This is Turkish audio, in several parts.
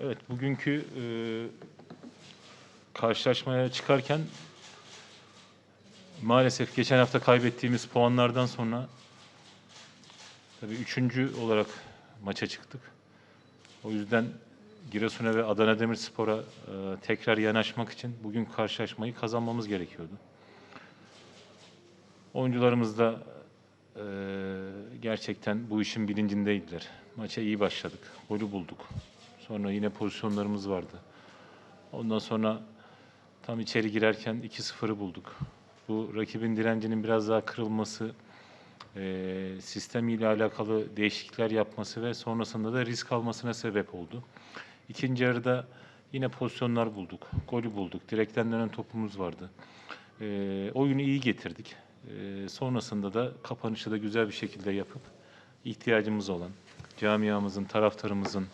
Evet, bugünkü e, karşılaşmaya çıkarken maalesef geçen hafta kaybettiğimiz puanlardan sonra tabii üçüncü olarak maça çıktık. O yüzden Giresun'a ve Adana Demirspor'a e, tekrar yanaşmak için bugün karşılaşmayı kazanmamız gerekiyordu. Oyuncularımız da e, gerçekten bu işin bilincindeydiler. Maça iyi başladık, golü bulduk. Sonra yine pozisyonlarımız vardı. Ondan sonra tam içeri girerken 2-0'ı bulduk. Bu rakibin direncinin biraz daha kırılması, e, sistemiyle alakalı değişiklikler yapması ve sonrasında da risk almasına sebep oldu. İkinci yarıda yine pozisyonlar bulduk, golü bulduk. Direkten dönen topumuz vardı. Oyunu iyi getirdik. Sonrasında da kapanışı da güzel bir şekilde yapıp ihtiyacımız olan, camiamızın, taraftarımızın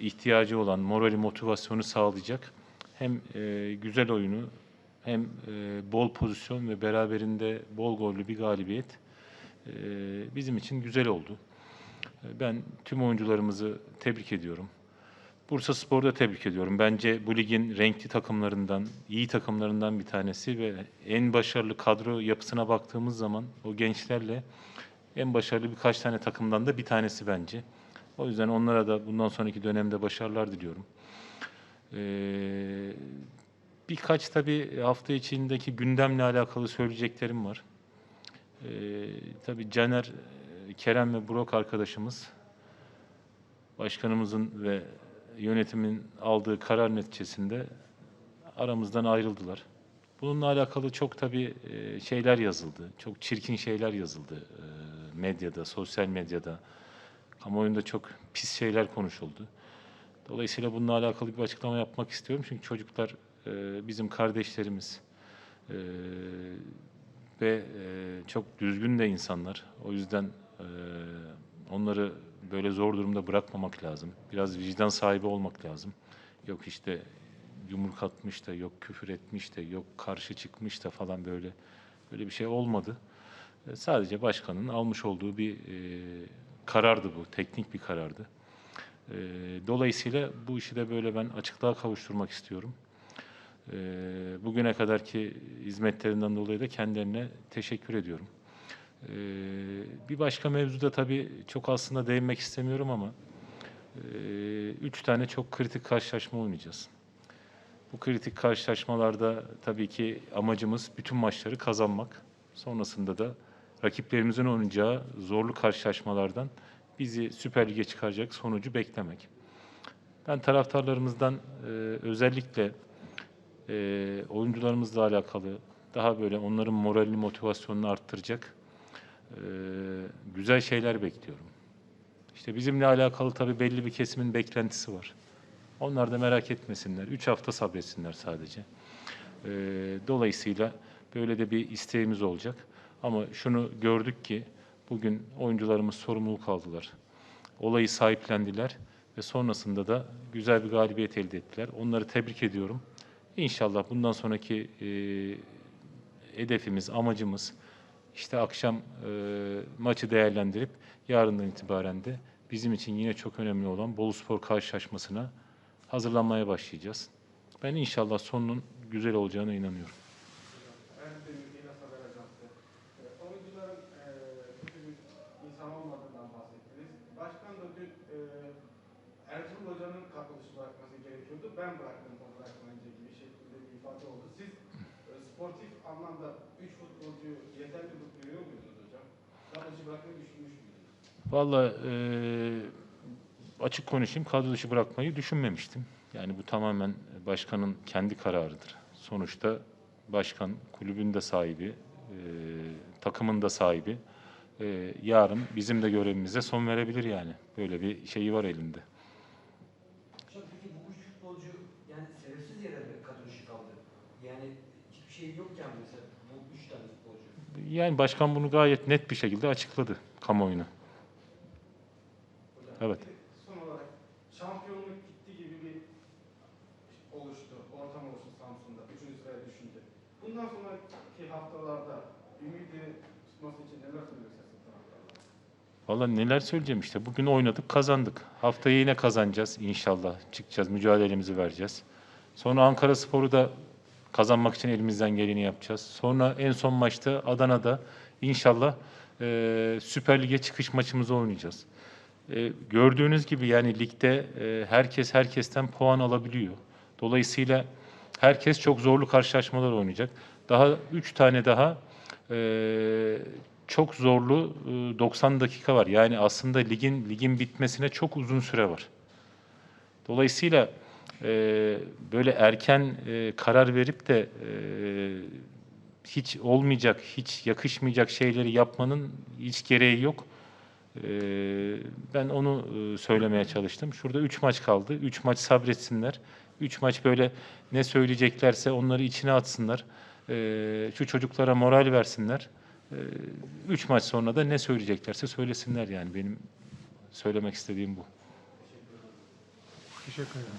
ihtiyacı olan morali, motivasyonu sağlayacak hem e, güzel oyunu hem e, bol pozisyon ve beraberinde bol gollü bir galibiyet e, bizim için güzel oldu. E, Ben tüm oyuncularımızı tebrik ediyorum. Bursa Spor'u da tebrik ediyorum. Bence bu ligin renkli takımlarından, iyi takımlarından bir tanesi ve en başarılı kadro yapısına baktığımız zaman o gençlerle en başarılı birkaç tane takımdan da bir tanesi bence. O yüzden onlara da bundan sonraki dönemde başarılar diliyorum. Ee, birkaç tabii hafta içindeki gündemle alakalı söyleyeceklerim var. Ee, tabii Caner, e, Kerem ve Burak arkadaşımız başkanımızın ve yönetimin aldığı karar neticesinde aramızdan ayrıldılar. Bununla alakalı çok tabii e, şeyler yazıldı. Çok çirkin şeyler yazıldı e, medyada, sosyal medyada. Kamuoyunda çok pis şeyler konuşuldu. Dolayısıyla bununla alakalı bir açıklama yapmak istiyorum. Çünkü çocuklar e, bizim kardeşlerimiz E, ve e, çok düzgün de insanlar. O yüzden e, onları böyle zor durumda bırakmamak lazım. Biraz vicdan sahibi olmak lazım. Yok işte yumruk atmış da, yok küfür etmiş de, yok karşı çıkmış da falan böyle böyle bir şey olmadı. E, Sadece başkanın almış olduğu bir e, karardı bu, teknik bir karardı. E, dolayısıyla bu işi de böyle ben açıklığa kavuşturmak istiyorum. E, bugüne kadarki hizmetlerinden dolayı da kendilerine teşekkür ediyorum. E, bir başka mevzuda tabii çok aslında değinmek istemiyorum ama e, üç tane çok kritik karşılaşma oynayacağız. Bu kritik karşılaşmalarda tabii ki amacımız bütün maçları kazanmak. Sonrasında da rakiplerimizin oynayacağı zorlu karşılaşmalardan bizi Süper Lig'e çıkaracak sonucu beklemek. Ben taraftarlarımızdan e, özellikle e, oyuncularımızla alakalı daha böyle onların moralini, motivasyonunu arttıracak e, güzel şeyler bekliyorum. İşte bizimle alakalı tabii belli bir kesimin beklentisi var. Onlar da merak etmesinler. Üç hafta sabretsinler sadece. Ee, dolayısıyla böyle de bir isteğimiz olacak. Ama şunu gördük ki bugün oyuncularımız sorumluluk aldılar. Olayı sahiplendiler ve sonrasında da güzel bir galibiyet elde ettiler. Onları tebrik ediyorum. İnşallah bundan sonraki e, hedefimiz, amacımız işte akşam e, maçı değerlendirip yarından itibaren de bizim için yine çok önemli olan Boluspor karşılaşmasına hazırlanmaya başlayacağız. Ben inşallah sonunun güzel olacağına inanıyorum. Erdem Yine Haber Ajansı. E, Oyuncuların e, kötü bir insan olmadığından bahsettiniz. Başkan da dün e, Ertuğrul Hoca'nın kapılışı bırakması gerekiyordu. Ben bıraktım o bırakmayınca gibi şeklinde bir ifade oldu. Siz e, sportif anlamda 3 futbolcuyu yeterli görüyor muydunuz hocam? Kapılışı bırakmayı düşünmüş müydünüz? Vallahi e, açık konuşayım kadro dışı bırakmayı düşünmemiştim. Yani bu tamamen başkanın kendi kararıdır. Sonuçta başkan kulübün de sahibi, e, takımın da sahibi. E, yarın bizim de görevimize son verebilir yani. Böyle bir şeyi var elinde. Hocam peki bu üç futbolcu yani sebepsiz yere mi kadro dışı kaldı? Yani hiçbir şey yokken mesela bu üç tane futbolcu. Yani başkan bunu gayet net bir şekilde açıkladı kamuoyuna. Hocam, Evet. bir de Son olarak şampiyonluk gitti gibi bir oluştu, ortam oluştu Samsun'da 3. sıraya düşünce. Bundan sonraki haftalarda ümidi tutması için neler taraftarlara? Valla neler söyleyeceğim işte. Bugün oynadık, kazandık. Haftaya yine kazanacağız inşallah. Çıkacağız, mücadelemizi vereceğiz. Sonra Ankara Sporu da kazanmak için elimizden geleni yapacağız. Sonra en son maçta Adana'da inşallah e, Süper Lig'e çıkış maçımızı oynayacağız. E, gördüğünüz gibi yani ligde e, herkes herkesten puan alabiliyor. Dolayısıyla herkes çok zorlu karşılaşmalar oynayacak. Daha 3 tane daha e, çok zorlu e, 90 dakika var. Yani aslında ligin ligin bitmesine çok uzun süre var. Dolayısıyla e, böyle erken e, karar verip de e, hiç olmayacak, hiç yakışmayacak şeyleri yapmanın hiç gereği yok. E, ben onu e, söylemeye çalıştım. Şurada 3 maç kaldı. 3 maç sabretsinler. 3 maç böyle ne söyleyeceklerse onları içine atsınlar. E, şu çocuklara moral versinler. 3 maç sonra da ne söyleyeceklerse söylesinler yani benim söylemek istediğim bu. Teşekkür ederim.